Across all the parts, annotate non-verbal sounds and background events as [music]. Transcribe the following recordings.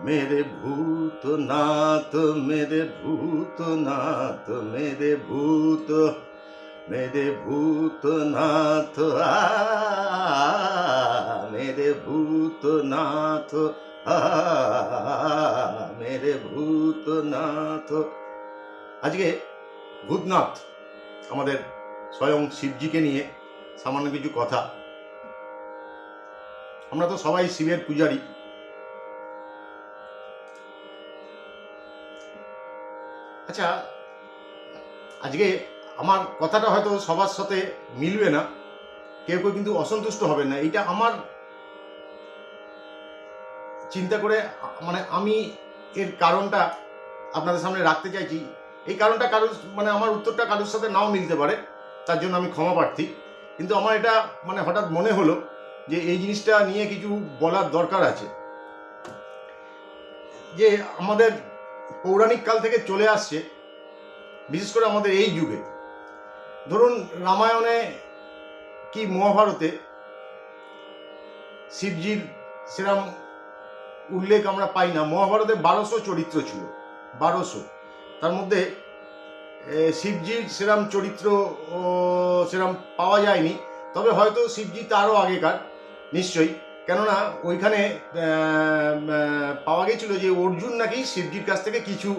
मेरे भूतनाथ मेरे भूतनाथ मेरे भूत मेरे भूतनाथ आ मेरे भूतनाथ आ मेरे ভূতনাথ আজকে ভূতনাথ আমাদের স্বয়ং শিবজিকে নিয়ে সামান্য কিছু কথা আমরা তো সবাই শিবের পূজারী আচ্ছা আজকে আমার কথাটা হয়তো সবার সাথে মিলবে না। কেউ কেউ কিন্তু অসন্তুষ্ট হবে না। এইটা আমার চিন্তা করে মানে আমি এর কারণটা আপনাদের সামনে রাখতে চাইছি। এই কারণটা কারোর মানে আমার উত্তরটা কারোর সাথে নাও মিলতে পারে, তার জন্য আমি ক্ষমা প্রার্থী। কিন্তু আমার এটা মানে হঠাৎ মনে হলো যে এই জিনিসটা নিয়ে কিছু বলার দরকার আছে। যে আমাদের পৌরাণিক কাল থেকে চলে আসছে, বিশেষ করে আমাদের এই যুগে। ধরুন, রামায়ণে কি মহাভারতে শিবজির সেরাম উল্লেখ আমরা পাই না। মহাভারতে বারোশো চরিত্র ছিল, বারোশো। তার মধ্যে শিবজির সেরাম চরিত্র সেরাম পাওয়া যায়নি। তবে হয়তো শিবজি তারও আগেকার, নিশ্চয়ই। কেননা ওইখানে পাওয়া গেছিল যে অর্জুন নাকি শিবজির কাছ থেকে কিছু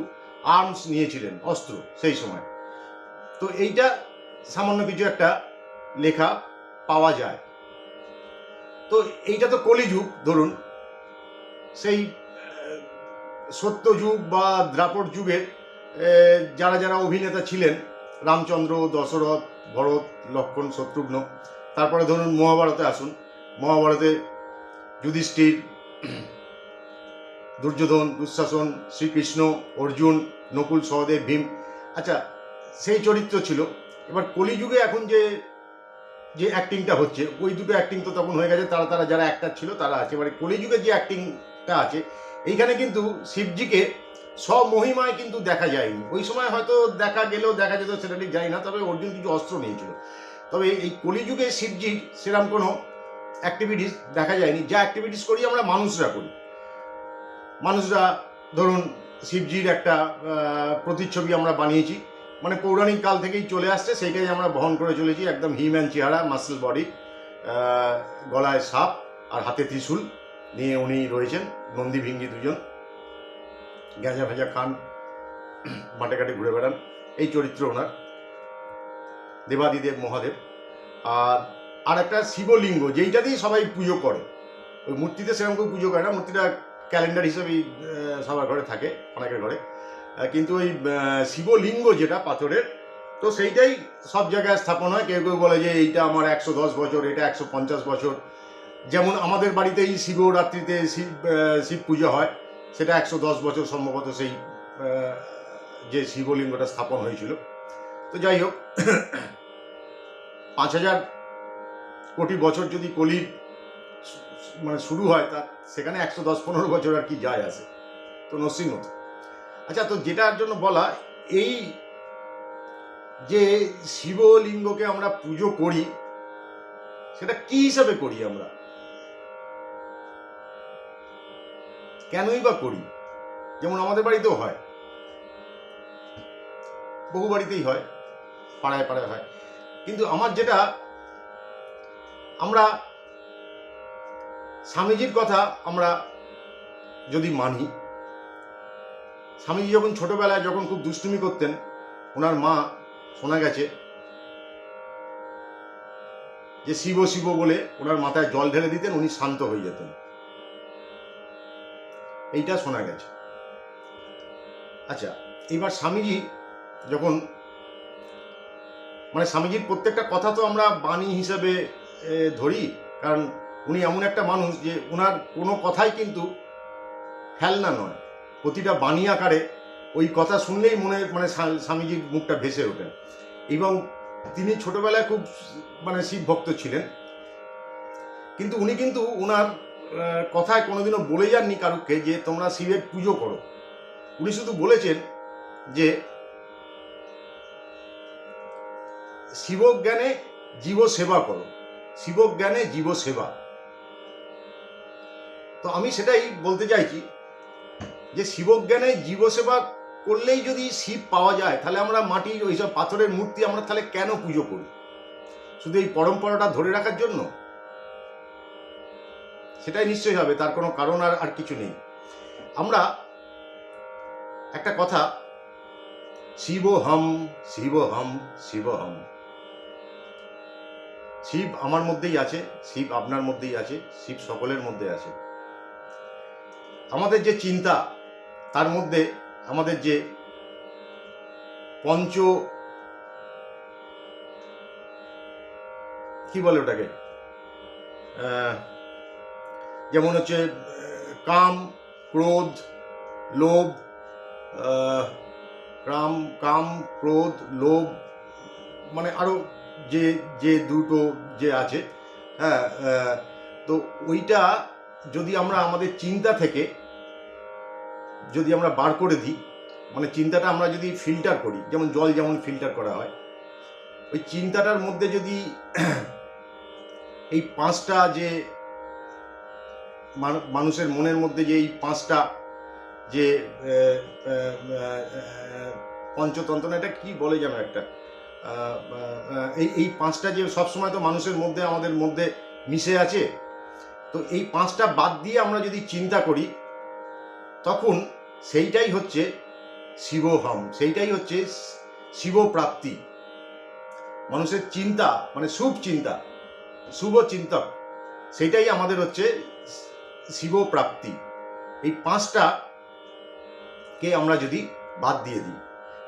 আর্মস নিয়েছিলেন, অস্ত্র সেই সময়। তো এইটা সামান্য কিছু একটা লেখা পাওয়া যায়। তো এইটা তো কলিযুগ, ধরুন। সেই সত্য যুগ বা দ্রাপট যুগের যারা যারা অভিনেতা ছিলেন, রামচন্দ্র, দশরথ, ভরত, লক্ষণ, শত্রুঘ্ন, তারপরে ধরুন মহাভারতে আসুন। মহাভারতে যুধিষ্ঠির, [clears throat] দুর্যোধন, দুঃশাসন, শ্রীকৃষ্ণ, অর্জুন, নকুল, সহদেব, ভীম। আচ্ছা সেই চরিত্র ছিল। এবার কলিযুগে এখন যে যে অ্যাক্টিংটা হচ্ছে, ওই দুটো অ্যাক্টিং তো তখন হয়ে গেছে, তারা তারা যারা অ্যাক্টার ছিল, তারা আছে। এবারে কলিযুগে যে অ্যাক্টিংটা আছে, এইখানে কিন্তু শিবজিকে সব মহিমায় কিন্তু দেখা যায়নি। ওই সময় হয়তো দেখা গেলেও দেখা যেত, সেটা ঠিক যাই না, তবে অর্জুন কিছু অস্ত্র নিয়েছিল। তবে এই কলিযুগে শিবজির সেরকম কোনো অ্যাক্টিভিটিস দেখা যায়নি। যা অ্যাক্টিভিটিস করি আমরা মানুষরা করি। মানুষরা ধরুন শিবজির একটা প্রতিচ্ছবি আমরা বানিয়েছি। মানে পৌরাণিক কাল থেকেই চলে আসছে, সেইটাই আমরা বহন করে চলেছি। একদম হিম্যান চেহারা মাসেল বডি গলায় সাপ আর হাতে ত্রিশূল নিয়ে উনি রয়েছেন। নন্দী ভিঙ্গি দুজন। গ্যাঁজা ভেজা খান, মাঠে ঘাটে ঘুরে বেড়ান। এই চরিত্র ওনার। দেবাদিদেব মহাদেব। আর আর একটা শিবলিঙ্গ, যেইটা দিয়ে সবাই পুজো করে। ওই মূর্তিতে সেরকম কেউ পুজো করে না, মূর্তিটা ক্যালেন্ডার হিসেবেই সবার ঘরে থাকে, অনেকের ঘরে। কিন্তু ওই শিবলিঙ্গ যেটা পাথরের, তো সেইটাই সব জায়গায় স্থাপন হয়। কেউ কেউ বলে যে এইটা আমার একশো দশ বছর, এটা একশো পঞ্চাশ বছর। যেমন আমাদের বাড়িতেই শিবরাত্রিতে শিব শিব পুজো হয়, সেটা একশো দশ বছর সম্ভবত সেই যে শিবলিঙ্গটা স্থাপন হয়েছিল। তো যাই হোক, [coughs] পাঁচ হাজার কোটি বছর যদি কলির মানে শুরু হয়, তা সেখানে একশো দশ পনেরো বছর আর কি যায় আসে। তো নসিংহত আচ্ছা তো যেটার জন্য বলা, এই যে শিবলিঙ্গকে আমরা পুজো করি, সেটা কি হিসাবে করি আমরা? কেনই বা করি? যেমন আমাদের বাড়িতেও হয়। বহু বাড়িতেই হয়, পাড়ায় পাড়ায় হয়। কিন্তু আমার যেটা আমরা স্বামীজির কথা আমরা যদি মানি, স্বামীজি যখন ছোটবেলায় যখন খুব দুষ্টুমি করতেন, ওনার মা শোনা গেছে যে শিব শিব বলে ওনার মাথায় জল ঢেলে দিতেন, উনি শান্ত হয়ে যেতেন। এইটা শোনা গেছে। আচ্ছা এবার স্বামীজি যখন মানে স্বামীজির প্রত্যেকটা কথা তো আমরা বাণী হিসেবে ধরি, কারণ উনি এমন একটা মানুষ যে ওনার কোনো কথাই কিন্তু ফেলনা নয়। প্রতিটা বাণী আকারে ওই কথা শুনলেই মনে মানে স্বামীজির মুখটা ভেসে ওঠে। এবং তিনি ছোটবেলায় খুব মানে শিব ভক্ত ছিলেন। কিন্তু উনি কিন্তু ওনার কথায় কোনোদিনও বলে যাননি কারুকে যে তোমরা শিবের পুজো করো। উনি শুধু বলেছেন যে, শিবজ্ঞানে জীব সেবা করো। শিবজ্ঞানে জীব সেবা তো আমি সেটাই বলতে চাইছি যে শিবজ্ঞানে জীবসেবা করলেই যদি শিব পাওয়া যায়, তাহলে আমরা মাটির ওইসব পাথরের মূর্তি আমরা তাহলে কেন পুজো করি? শুধু এই পরম্পরাটা ধরে রাখার জন্য? সেটাই নিশ্চয়ই হবে, তার কোনো কারণ আর আর কিছু নেই। আমরা একটা কথা শিব হম শিব হম শিব হম শিব আমার মধ্যেই আছে, শিব আপনার মধ্যেই আছে, শিব সকলের মধ্যে আছে। আমাদের যে চিন্তা, তার মধ্যে আমাদের যে পঞ্চ কি বলে ওটাকে? যেমন হচ্ছে কাম, ক্রোধ, লোভ কাম কাম, ক্রোধ, লোভ মানে আরও যে যে দুটো যে আছে হ্যাঁ তো ওইটা যদি আমরা আমাদের চিন্তা থেকে যদি আমরা বার করে দিই মানে চিন্তাটা আমরা যদি ফিল্টার করি, যেমন জল যেমন ফিল্টার করা হয়, ওই চিন্তাটার মধ্যে যদি এই পাঁচটা যে মানুষের মনের মধ্যে যে এই পাঁচটা যে পঞ্চতন্ত্র, এটা কি বলে যেন একটা? এই এই পাঁচটা যে সবসময় তো মানুষের মধ্যে, আমাদের মধ্যে মিশে আছে, তো এই পাঁচটা বাদ দিয়ে আমরা যদি চিন্তা করি, তখন সেইটাই হচ্ছে শিবহম সেইটাই হচ্ছে শিব প্রাপ্তি মানুষের চিন্তা মানে শুভ চিন্তা, শুভ চিন্তক সেটাই আমাদের হচ্ছে শিব প্রাপ্তি এই পাঁচটা কে আমরা যদি বাদ দিয়ে দিই,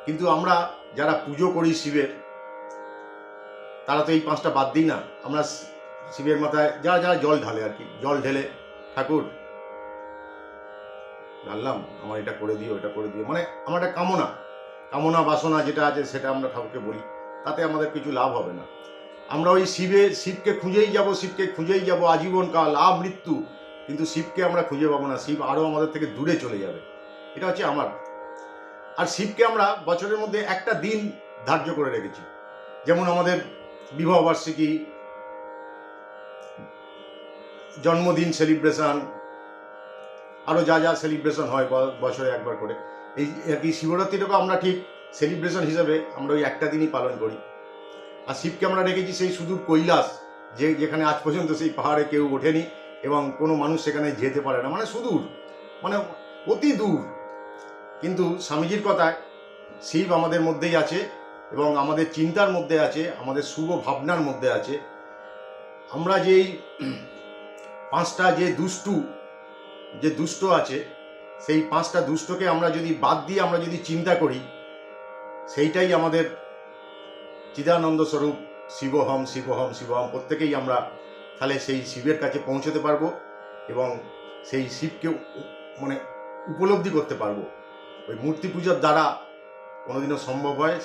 কিন্তু আমরা যারা পুজো করি শিবের তারা তো এই পাঁচটা বাদ দিই না। আমরা শিবের মাথায়, যারা যারা জল ঢালে আর কি, জল ঢেলে। ঠাকুর, ঢাললাম, আমার এটা করে দিও, এটা করে দিও। মানে আমার একটা কামনা কামনা বাসনা যেটা আছে সেটা আমরা ঠাকুরকে বলি। তাতে আমাদের কিছু লাভ হবে না। আমরা ওই শিবে, শিবকে খুঁজেই যাব, শিবকে খুঁজেই যাব, আজীবন কাল লাভ মৃত্যু। কিন্তু শিবকে আমরা খুঁজে পাবো না। শিব আরও আমাদের থেকে দূরে চলে যাবে। এটা হচ্ছে আমার। আর শিবকে আমরা বছরের মধ্যে একটা দিন ধার্য করে রেখেছি। যেমন আমাদের বিবাহবার্ষিকী জন্মদিন সেলিব্রেশন আরও যা যা সেলিব্রেশন হয় বছরে একবার করে। এই কি শিবরাত্রিটাকে আমরা ঠিক সেলিব্রেশন হিসেবে আমরা ওই একটা দিনই পালন করি। আর শিবকে আমরা রেখেছি সেই সুদূর কৈলাস, যে যেখানে আজ পর্যন্ত সেই পাহাড়ে কেউ ওঠেনি এবং কোনো মানুষ সেখানে যেতে পারে না। মানে সুদূর মানে অতি দূর। কিন্তু স্বামীজির কথায় শিব আমাদের মধ্যেই আছে। এবং আমাদের চিন্তার মধ্যে আছে, আমাদের শুভ ভাবনার মধ্যে আছে। আমরা যেই পাঁচটা যে দুষ্টু, যে দুষ্ট আছে, সেই পাঁচটা দুষ্টকে আমরা যদি বাদ দিয়ে আমরা যদি চিন্তা করি, সেইটাই আমাদের চিদানন্দ স্বরূপ, শিবহম শিবহম শিবহম, প্রত্যেকেই আমরা তাহলে সেই শিবের কাছে পৌঁছতে পারব এবং সেই শিবকে মানে উপলব্ধি করতে পারব। ওই মূর্তি পূজার দ্বারা কোনোদিনও সম্ভব হয়,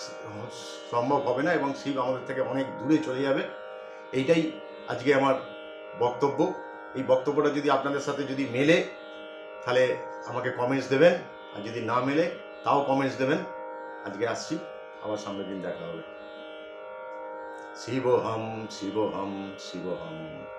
সম্ভব হবে না এবং শিব আমাদের থেকে অনেক দূরে চলে যাবে। এইটাই আজকে আমার বক্তব্য। এই বক্তব্যটা যদি আপনাদের সাথে যদি মেলে, তাহলে আমাকে কমেন্টস দেবেন। আর যদি না মেলে, তাও কমেন্টস দেবেন। আজকে আসছি। আবার সামনের দিন দেখা হবে। শিবহম শিবহম শিবহম।